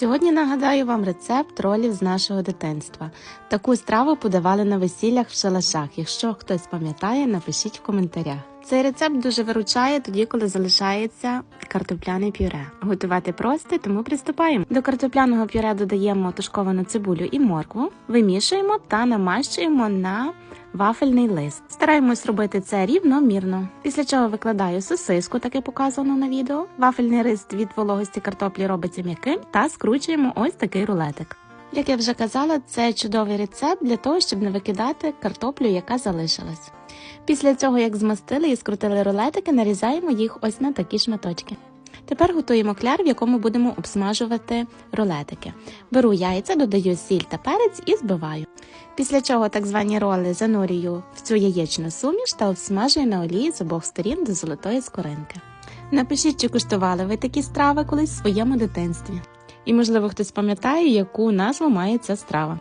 Сьогодні нагадаю вам рецепт ролів з нашого дитинства. Таку страву подавали на весіллях в шалашах. Якщо хтось пам'ятає, напишіть в коментарях. Цей рецепт дуже виручає тоді, коли залишається картопляне пюре. Готувати просто, тому приступаємо. До картопляного пюре додаємо тушковану цибулю і моркву, вимішуємо та намащуємо на вафельний лист. Стараємось робити це рівномірно. Після чого викладаю сосиску, таке показано на відео. Вафельний лист від вологості картоплі робиться м'яким та скручуємо ось такий рулетик. Як я вже казала, це чудовий рецепт для того, щоб не викидати картоплю, яка залишилась. Після цього, як змастили і скрутили рулетики, нарізаємо їх ось на такі шматочки. Тепер готуємо кляр, в якому будемо обсмажувати рулетики. Беру яйця, додаю сіль та перець і збиваю. Після чого так звані роли занурюю в цю яєчну суміш та обсмажую на олії з обох сторін до золотої скоринки. Напишіть, чи куштували ви такі страви колись в своєму дитинстві. І, можливо, хтось пам'ятає, яку назву має ця страва.